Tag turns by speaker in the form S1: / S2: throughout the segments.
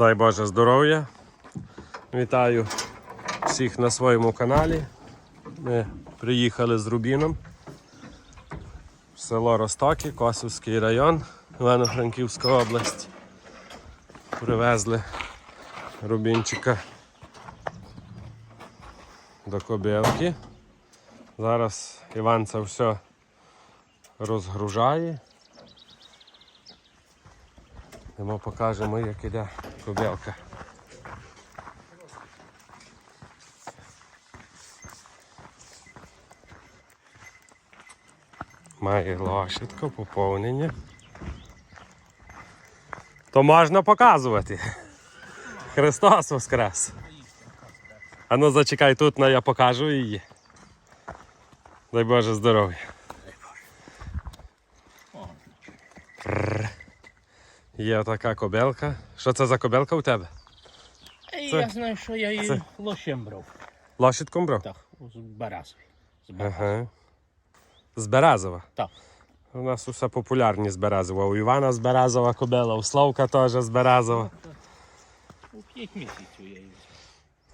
S1: Дай Боже здоров'я. Вітаю всіх на своєму каналі. Ми приїхали з Рубіном. в Село Ростоки, Косівський район, Івано-Франківська область. Привезли Рубінчика до Кобилки. Зараз Іван це все розгружає. Йому покажемо, як іде кобилка. Має лошадку, поповнення. То можна показувати. Христос Воскрес. А зачекай тут, я покажу її. Дай Боже здоров'я. Є така кобелка. Що це за кобелка у тебе? Це-
S2: Я знаю, що я її
S1: це-
S2: лощем брав.
S1: Лошадком брав?
S2: Так, з Баразові. З.
S1: Ага. З Березова.
S2: Так.
S1: У нас усе популярні з Березова. У Івана з Березова кобила, у Славка теж з Березова.
S2: У п'ять місяців я її.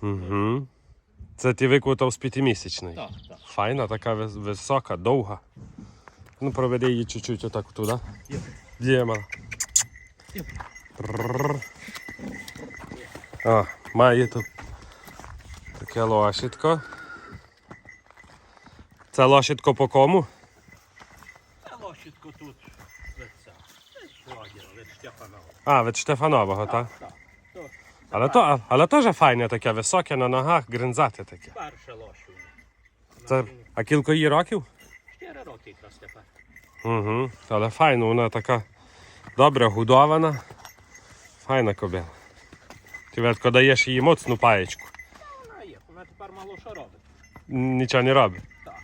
S1: Угу. Це ти викутав з п'ятимісячної.
S2: Так, так.
S1: Файна, така висока, довга. Ну, проведи її чуть-чуть отак туди.
S2: Є.
S1: Є, мала.
S2: Є.
S1: Прррр. О, має тут таке лошадко. Це лошадко по кому?
S2: Та лощитко тут від. Від Штефанова.
S1: А, від Штефанового, так?
S2: Так.
S1: Але, то, але теж файне таке, високе на ногах, гринзати таке.
S2: перше лощу.
S1: Це, а кілько їй років?
S2: Чотири роки якраз тепер.
S1: Угу. Але файно, вона така добре годована. Файна кобила. Ти ветко даєш їй моцну паєчку.
S2: Вона є, вона тепер мало що робить.
S1: Нічого не робить.
S2: Так.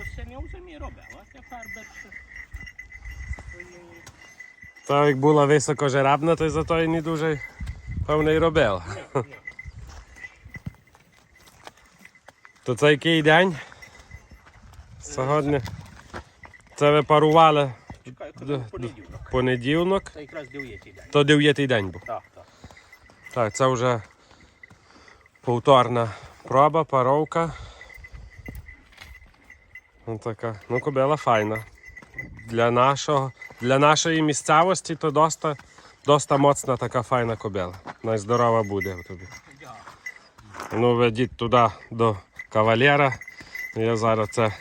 S2: Осені зимі робила, а тепер більше.
S1: Та як була високожеребна, то й зато і не дуже певно і робила. То це який день? Сьогодні. Це ви парували
S2: В понеділок.
S1: понеділок,
S2: Це якраз дев'ятий день.
S1: то дев'ятий день був.
S2: Так, так.
S1: Так, це вже повторна проба, паровка. Ну, така. Ну, кобила файна. Для, нашого, для нашої місцевості то доста, доста моцна така файна кобила. Найздорова буде в тобі. Ну, ведіть туди до кавалера. Я зараз це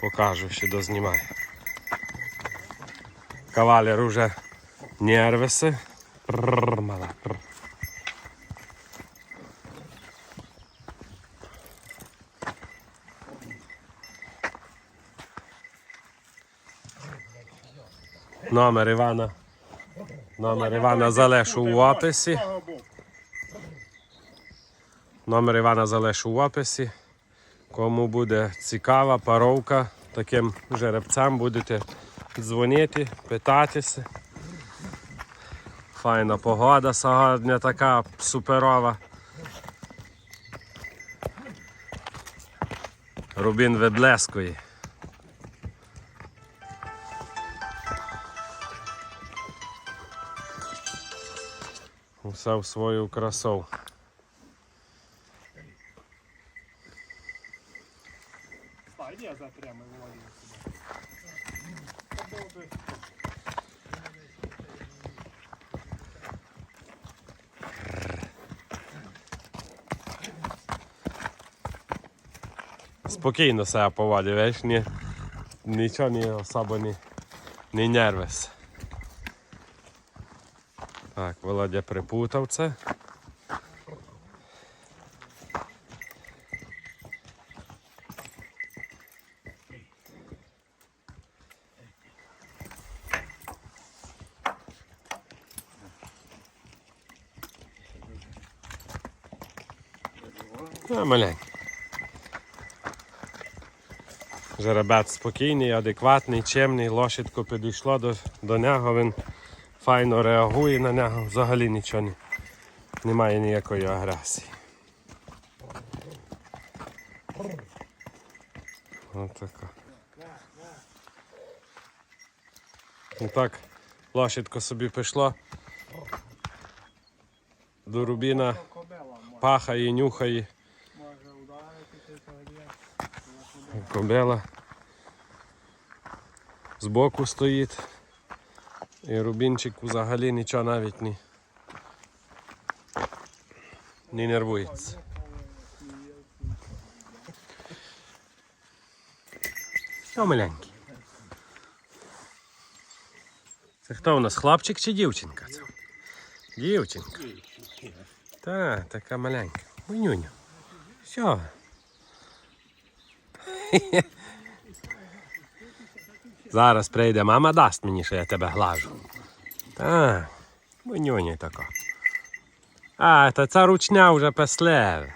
S1: покажу, ще дознімаю. Кавалер уже нервиси. Номер Івана. Номер Івана залишу в описі. Номер Івана залишу в описі. Кому буде цікава паровка, таким жеребцям будете дзвонити, питатися. Файна погода сьогодні така суперова. Рубін виблескує. Усе в свою красу.
S2: Стань, я запрямо володію себе.
S1: Спокійно себе поводить, видиш, ні, нічого не особо не, не нервис. Так, Володя припутав це. Маленький. Жеребець спокійний, адекватний, чемний, лошадко підійшло до, до нього, він файно реагує на нього, взагалі нічого не, немає ніякої агресії. Отака. Ну так, лошадко собі пішло. до Рубіна пахає, нюхає. Кобела збоку стоїть. І Рубінчик взагалі нічого навіть не, не нервується. Що маленький? Це хто у нас? Хлопчик чи дівчинка? Це? Дівчинка. Та, така маленька. Бунюня. Що? Зараз прийде, мама дасть мені, що я тебе глажу. Так, бунюня така. А, та ця ручня вже песле.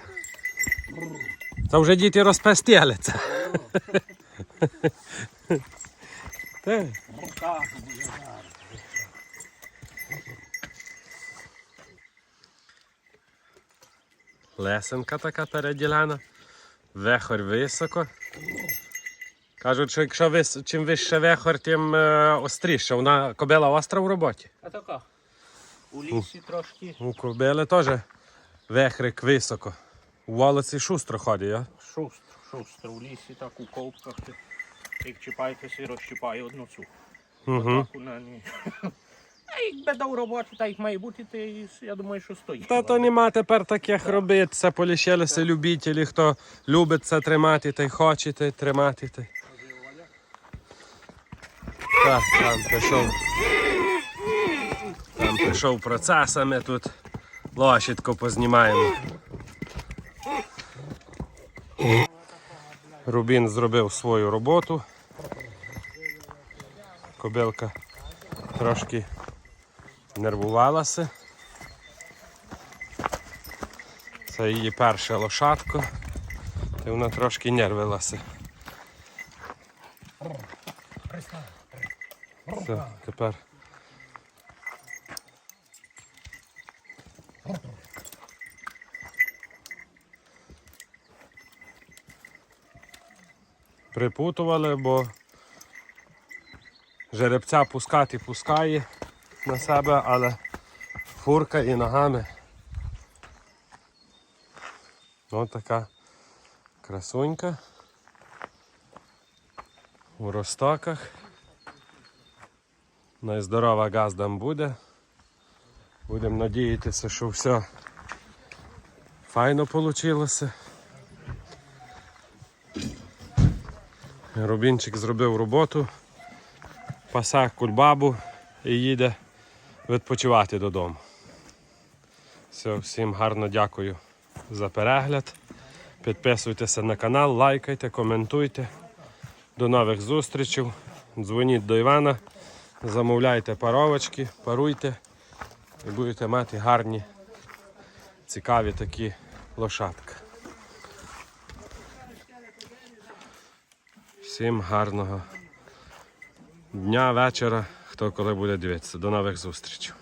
S1: Це вже діти розпестілиться. Лесенка така переділяна. Вехор високо. Кажуть, що якщо вис... чим вище вехор, тим е, остріше. Вона кобила остра в роботі.
S2: А така. У лісі трошки
S1: У кобили теж вехрик високо. У волоці шустро ходить, а?
S2: шустро, шустро. У лісі так у ковпках. Як чіпаєтеся розчіпає одну цю.
S1: Угу.
S2: Так вона не. А якби дав роботу, так як має бути, ти, я думаю, що стоїть.
S1: Та то нема тепер таких робити. Це полишилися любителі, хто любить це тримати та й хоче те тримати. Та. Так, там пішов. Там пішов процес, а ми тут лошадку познімаємо. Рубін зробив свою роботу. Кобилка трошки нервувалася. Це її перше лошадко. І вона трошки нервилася. Все, тепер. Припутували, бо жеребця пускати пускає на себе, але фурка і ногами. Ось така красунька. У ростоках. Найздорова газдам буде. Будемо надіятися, що все файно вийшло. Рубінчик зробив роботу, пасак кульбабу і їде відпочивати додому. Все, всім гарно дякую за перегляд. Підписуйтеся на канал, лайкайте, коментуйте. До нових зустрічей. Дзвоніть до Івана, замовляйте паровочки, паруйте і будете мати гарні, цікаві такі лошадки. Всім гарного дня, вечора, хто коли буде дивитися. До нових зустрічей.